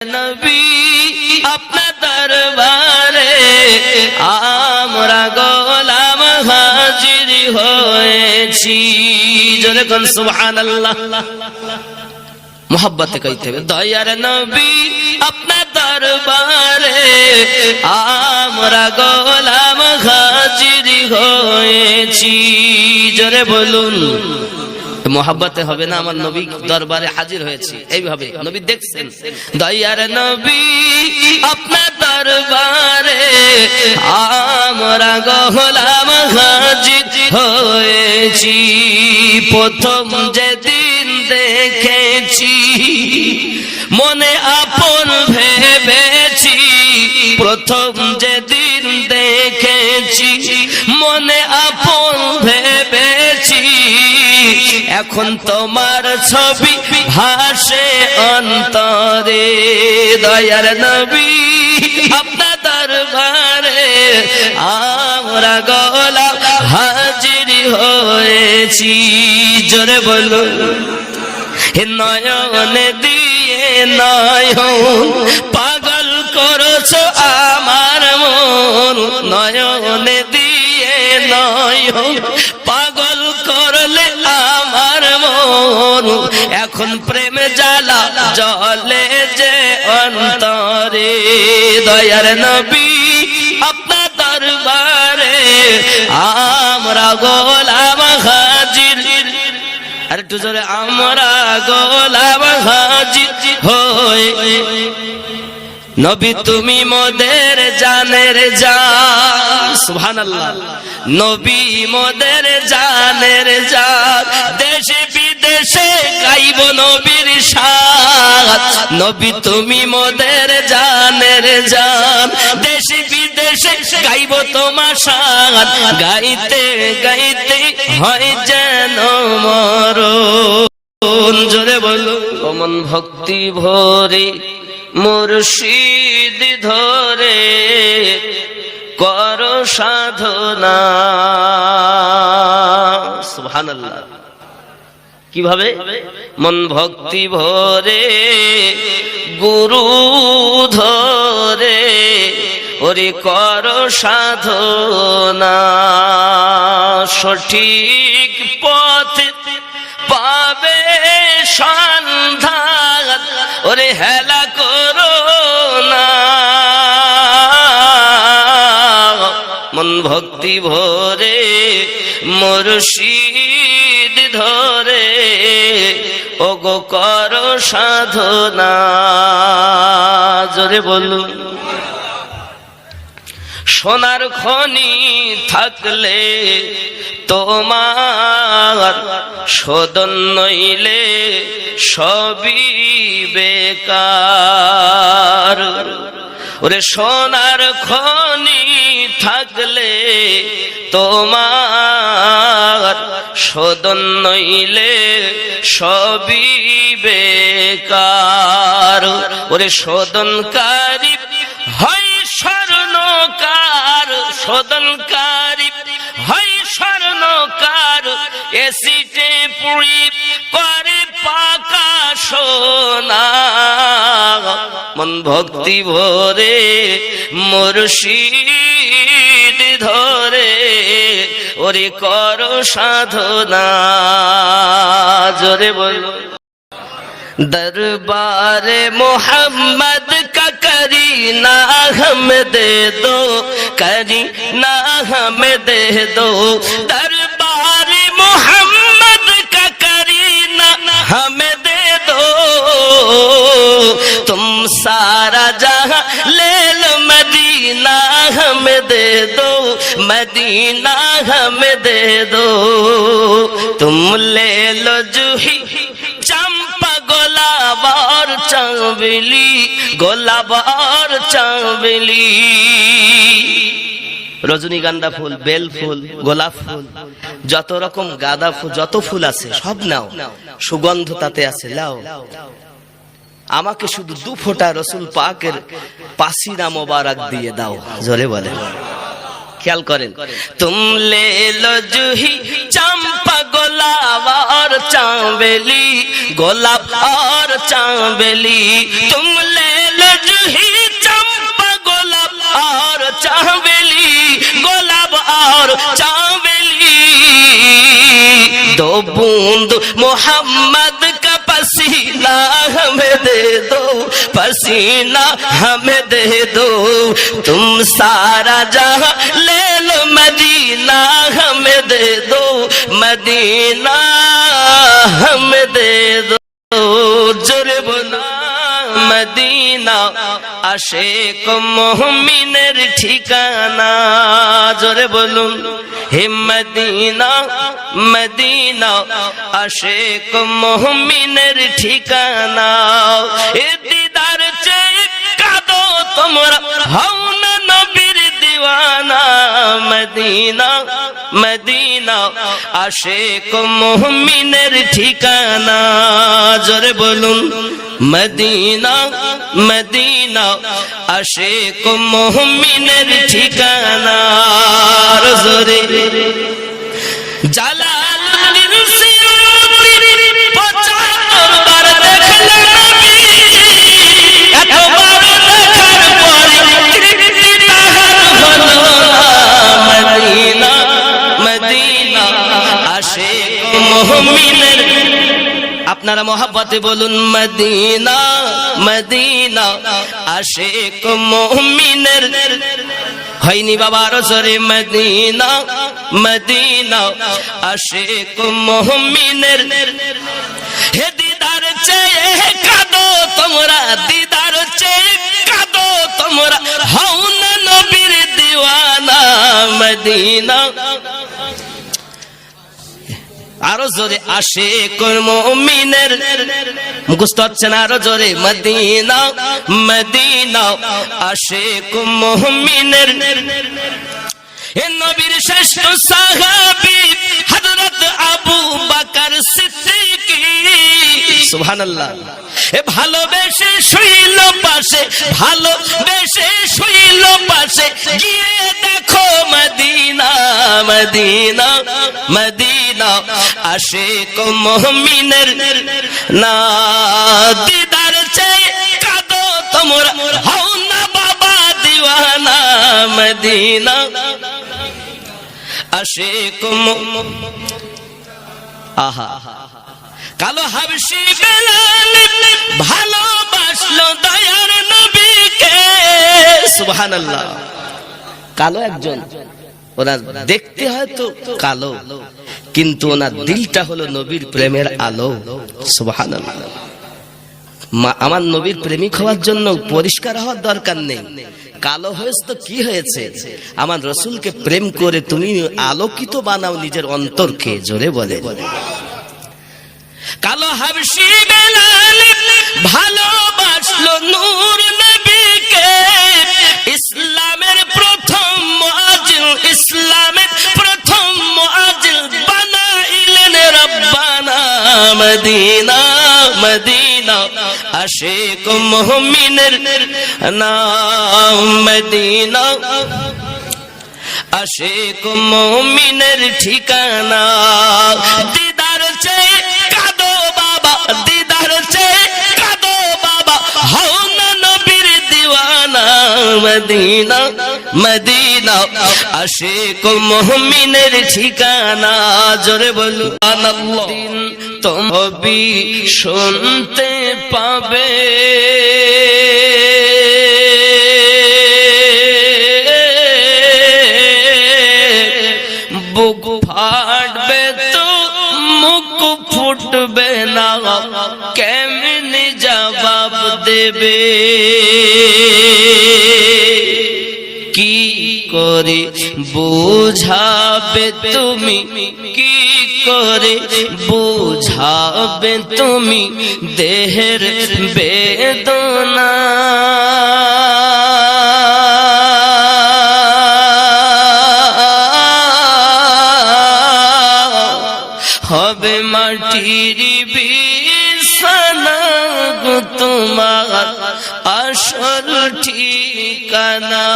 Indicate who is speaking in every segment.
Speaker 1: নবী আপনার দরবারে আমরা গোলাম হাজির হয়েছি। জোরে কোন সুবহানাল্লাহ। মোহাব্বতে কইতে হবে, দয়ার নবী আপনার দরবারে আমরা গোলাম হাজির হয়েছি। জোরে বলুন মোহাব্বতে হবে না, আমার নবী দরবারে হাজির হয়েছি। এইভাবে নবী দেখছেন। দয়ার নবী আপনার দরবারে আমরা গোলাম হাজির হয়েছি। প্রথম যেদিন দেখেছি, মনে আপন ভেবেছি। প্রথম যেদিন এখন তোমার ছবি ভাসে অন্তরে। দয়ার নবী, আপনার দরবারে আমরা গলা হাজির হয়েছি। জোরে বলুন, হে নয়নে দিয়ে নয়ন, পাগল করছ আমার মন। নয়নে দিয়ে নয়ন এখন প্রেম জ্বালা জলে যে অন্তরে, দয়ার নবী আপনার দরবারে, আমরা গোলাম হাজির। আর একটু জোরে, আমরা গোলাম হাজির হয়ে নবী তুমি মোদের জানের জান সুবহানাল্লাহ। নবী মোদের জানের জান দেশে বিদেশে গাইব নবীর সাথ নবী তুমি মোদের জানের জান দেশে বিদেশে গাইব তোমার সাথ গাইতে গাইতে হয় যেন মরণ। জোরে বলো। কমন ভক্তি ভরে মুর্শিদ ধরে কর সাধনা। সুবহানাল্লাহ। কীভাবে? মন ভক্তি ভরে, গুরু ধরে, ওরে কর সাধনা। সঠিক পথ পাবে সন্ধান, ওরে হেলা ভক্তি ভরে মুর্শিদ ধরে। ওগো কর সাধনা। জোরে বলুন। সোনার খনি থাকলে তোমার শোধন নইলে সবই বেকার। ওরে সোনার খনি থাকলে তোমার শোধন নইলে সবই বেকার। ওরে শোধনকারী হয় স্বর্ণকার, শোধনকারী হয় স্বর্ণকার। এসিটে পুরি করে পাকা সোনা। মন ভক্তি ভরে মুর্শিদ ধরে, ওরে কর সাধনা। জোরে বল। দরবারে মোহাম্মদ করি না হম দে দো করি না হম দে দো। দরবারে মোহাম্মদ করি না হম দে দো। तुम सारा जहां ले लो मदीना हमें दे दो मदीना हमें दे दो तुम ले लो जूही चंपा गोलाबार चांबली गोलाबार चांबली রজনীগন্ধা ফুল বেল ফুল গোলাপ ফুল যত রকম গাঁদা ফুল যত ফুল আছে সব নাও সুগন্ধ তাতে আছে লাও আমাকে শুধু দু ফোঁটা রসুল পাকের পাসিনা মোবারক দিয়ে দাও। জোরে বলে খেয়াল করেন। তুমলে লে লো জুহি চাঁবেলি, গোলাপ আর চাঁবেলি। তুমলে লে লো গোলাপ আর চাঁবেলি, গোলাপ আর চাঁবেলি। দো বুন্দ মোহাম্মদ हमें दे दो पसीना हमें दे दो तुम सारा जहां ले लो मदीना हमें दे दो मदीना हमें दे दो जुर्बना मदीना আশেক মোহমিনের ঠিকানা, জোরে বলুন। হে মদিনা মদিনা, আশেক মোহমিনের ঠিকানা। এ দিদার চেয়ে কাদো তোমরা হম দিওয়ানা মদিনা মদিনা আশেক মোহমিনের ঠিকানা জোরে বলুন মদিনা মদিনা আশেক মোহমিনের ঠিকানা জোরে জালালুদ্দিন আপনারা মহাব্বতে বলুন, মদিনা মদিনা, আশেক মুমিনের। হয়নি বাবার সরে মদিনা মদিনা, আশেক মুমিনের। হে দিদার চেয়ে কাঁদো তোমরা, দিদার চেয়ে কাঁদো তোমরা, হও নবীর দিওয়ানা, মদিনা। আরও জোরে আসে কর্মিনের মুখস্থ হচ্ছে না আরও জোরে, মদিনা মদিনা আসে কুমিনের এ নবীর শ্রেষ্ঠ সাহাবি হযরত আবু বকর সিদ্দিকী। সুবহানাল্লাহ। এ ভালোবেসে শুইল পাশে ভালোবেসে শুইল পাশে গিয়ে দেখো মদিনা মদিনা মদিনা আশেক মুমিনের না দিদার চাই কাঁদো তোমরা হও না বাবা দিওয়ানা মদিনা। কালো হাবশি বেলাল ভালোবাসলো দয়ার নবীকে। সুবহানাল্লাহ। কালো একজন। ওনার দেখতে হয়তো কালো, কিন্তু ওনার দিলটা হলো নবীর প্রেমের আলো। সুবহানাল্লাহ। আমার নবীর প্রেমিক হওয়ার জন্য পরিষ্কার হওয়ার দরকার নেই। কালো হয়েছে তো কি হয়েছে? আমার রসুলকে প্রেম করে তুমি আলোকিত বানাও নিজের অন্তরকে, জোরে বলে। কালো হাবশি বেলাল ভালোবাসলো নূর নবীকে। মদিনা মদিনা আশেক মুমিনের নাম মদিনা। আশেক মুমিনের ঠিকানা দিদার চেয়ে মদিনা মদিনা আশেক মুমিনের ঠিকানা জোরে বলু আনাল্লাহ তুমি শুনতে পাবে। দেবে। কি করে বোঝাবে তুমি? কি করে বোঝাবে তুমি? দেহের বেদনা। হবে মাটির গো তোমার আসল ঠিকানা।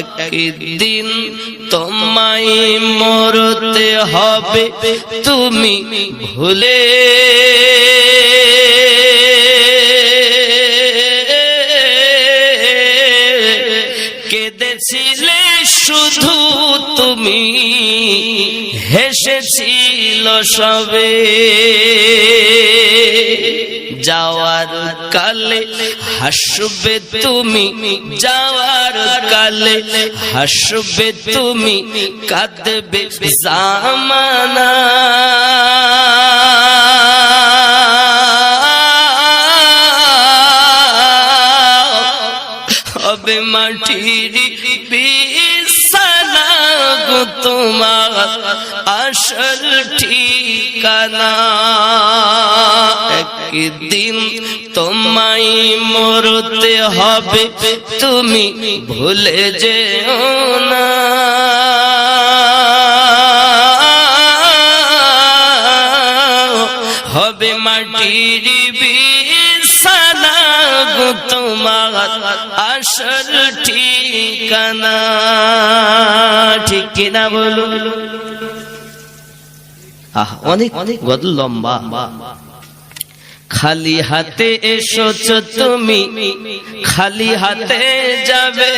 Speaker 1: একদিন তোমায় মরতে হবে তুমি ভুলে এসেছিল সবে। যাওয়ার কালে হাসবে তুমি, যাওয়ার কালে হাসবে তুমি, কাঁদবে জামানা। হবে মাটির বিছানা তোমার। আসল ঠিকানা। একদিন তোমায় মরতে হবে তুমি ভুলে যেও না। আসল ঠিকানা, ঠিক কিনা বলুন। আহ, অনেক অনেক গদ লম্বা। খালি হাতে এসোছ তুমি, খালি হাতে যাবে।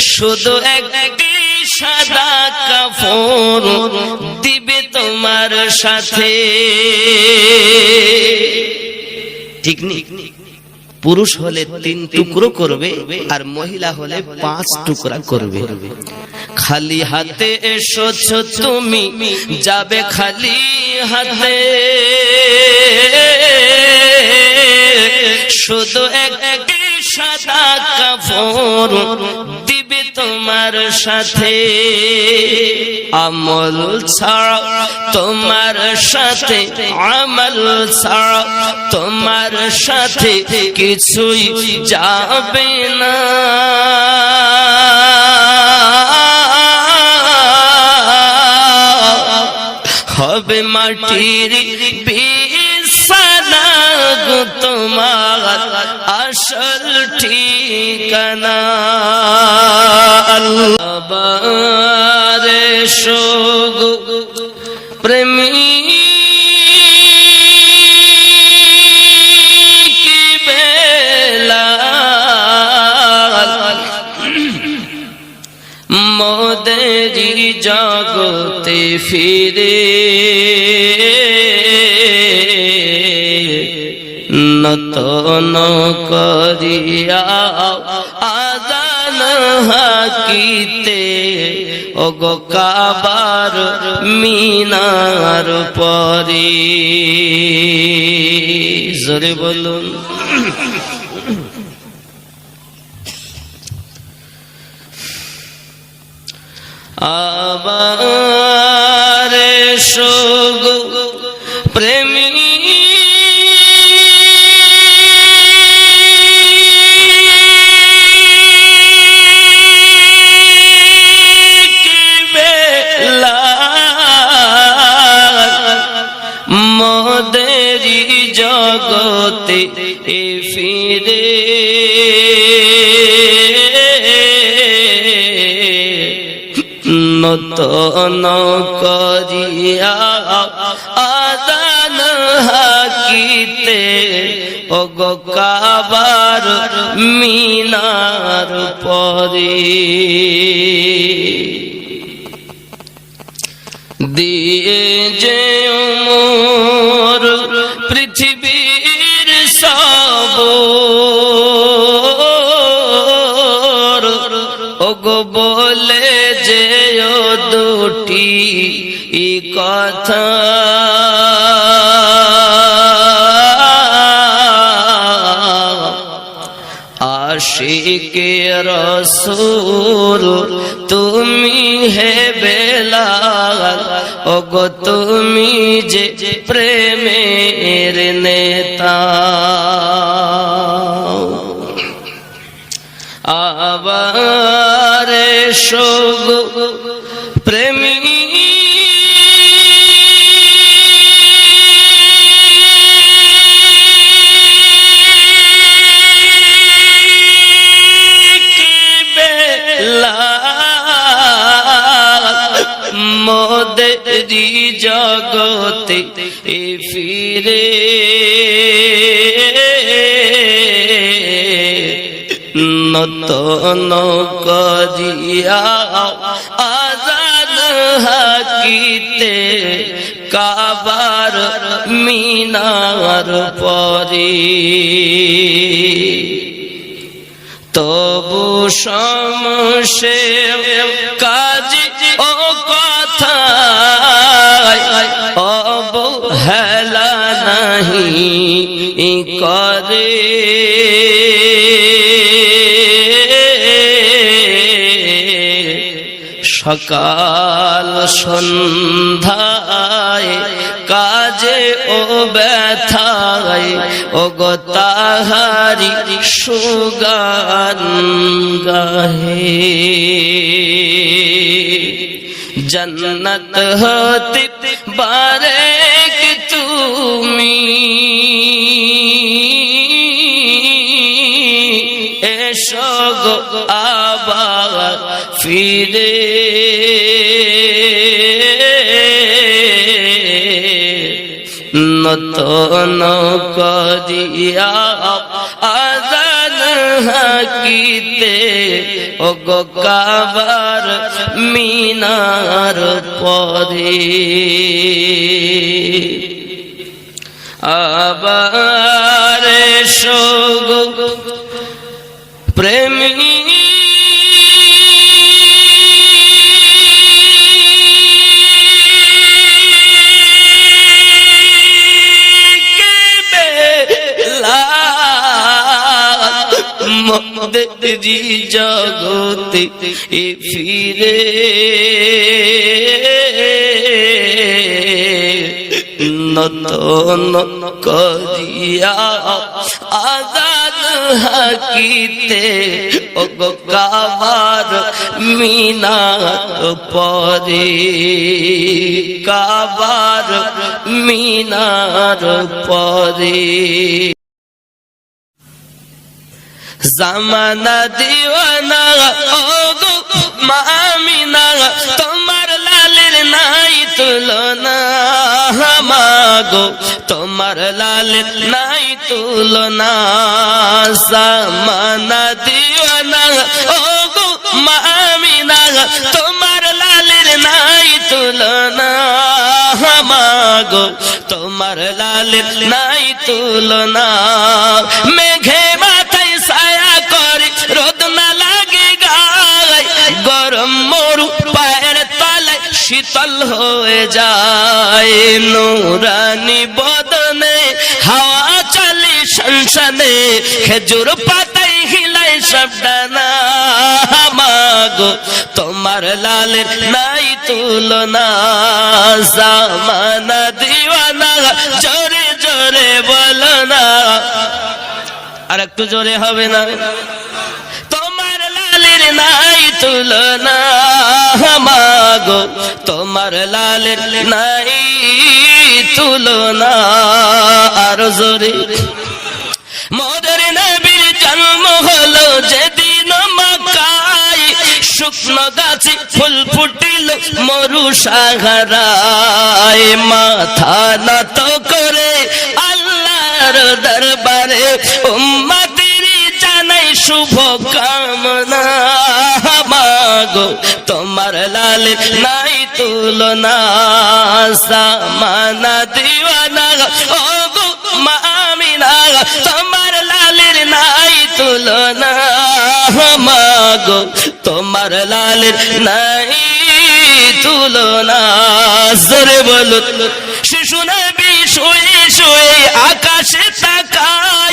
Speaker 1: শুধু একটি সাদা কাফন দিবে তোমার সাথে। ঠিক নেই। পুরুষ হলে তিন টুকরো করবে আর মহিলা হলে পাঁচ টুকরা করবে। খালি হাতে এসোছ তুমি, যাবে খালি হাতে। শুধু একটি সাদা কাপড় তোমার সাথে। আমল ছাড়া তোমার সাথে, আমল ছাড়া তোমার সাথে কিছুই যাবে না। হবে মাটির বিছানা ঠিকানা আল্লাহ শোগ প্রেমী মোদেরি জগতে ফিরে নতন করিয়া আদান হাকিতে ওগো কাবার মিনার পরে। জোরে বলুন। আবার সোগ প্রেমী ফিরে নতন করিয়া আদান হাকিতে ওগ কাবার মিনার পরে। দিয়ে যে কথা। আশিকে রসুল তুমি হে বেলাল ওগো তুমি যে প্রেমের নেতা। আবার সোগ মোদেরি জগতে ফিরে নতন করিয়া হাকিতে কাবার মিনার পরে তবু সমসে কাজ করে সকাল সন্ধ্যায় কাজে ও ব্যথায় ও গো তাহারি সুগান গাহে জন্নত হতে বারে নতন করিয়া আজান হাকিতে ও গো কাবার মিনার পরে। আবার সগ প্রেমী মদেরি জগতে ফিরে। নতন করিয়া আজাদ হাকিতে কাবার মিনার পরে। কাবার মিনার পরে। জামানা দিওয়ানা ও গো মামিনা তোমার লালের নাই তুলনা মাগো তোমার লালের নাই তুলনা জামানা দিওয়ানা ও গো মামিনা তোমার লালের নাই তুলনা মাগো তোমার লালের নাই তুলনা মেঘে মাথায় হয়ে যায়। নুরানি বদনে, হাওয়া চলে সংসনে খেজুর পাতায় হিলাই সব ডানা মাগো তোমার লালের নাই তুলনা, জামানা দিওয়ানা, জোরে জোরে বলো না আর একটু জোরে হবে না? নাই তুলনা মাগো তোমার লালের নাই তুলনা আর জোরে মদর নবীর জন্ম হলো যেদিন মক্কায় শুকনো গাছে ফুল ফুটিল মরু সাহারায় মাথা নত করে আল্লাহর দরবারে উম্মতের জানাই শুভ কামনা মাগো তোমার লাল নাই তুলনা, সামানা দিওয়ানা ও গো মামিনা তোমার লালের নাই তুলনা। মাগো তোমার লালের নাই তুলনা। জোরে বলো শিশু নবী শুয়ে আকাশে তাকাই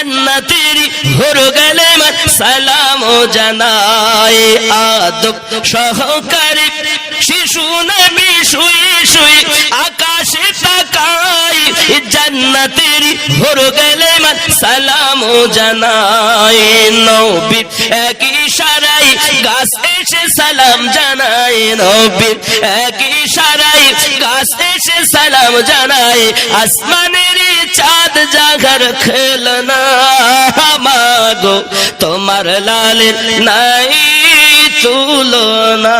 Speaker 1: জান্নাতের ঘর গেলে সালাম জানাই আদব সহকারে। শিশু নবী শুয়ে শুয়ে আকাশে তাকাই, জান্নাতের ঘর গেলে সালাম জানাই নবী এক ইশারাই গাছ এসে সালাম জানাই নবী এক ইশারাই গাছ এসে সালাম জানাই আসমানের চাঁদ জাগর খেলনা মাগো তোমার লালের নাই তুলনা।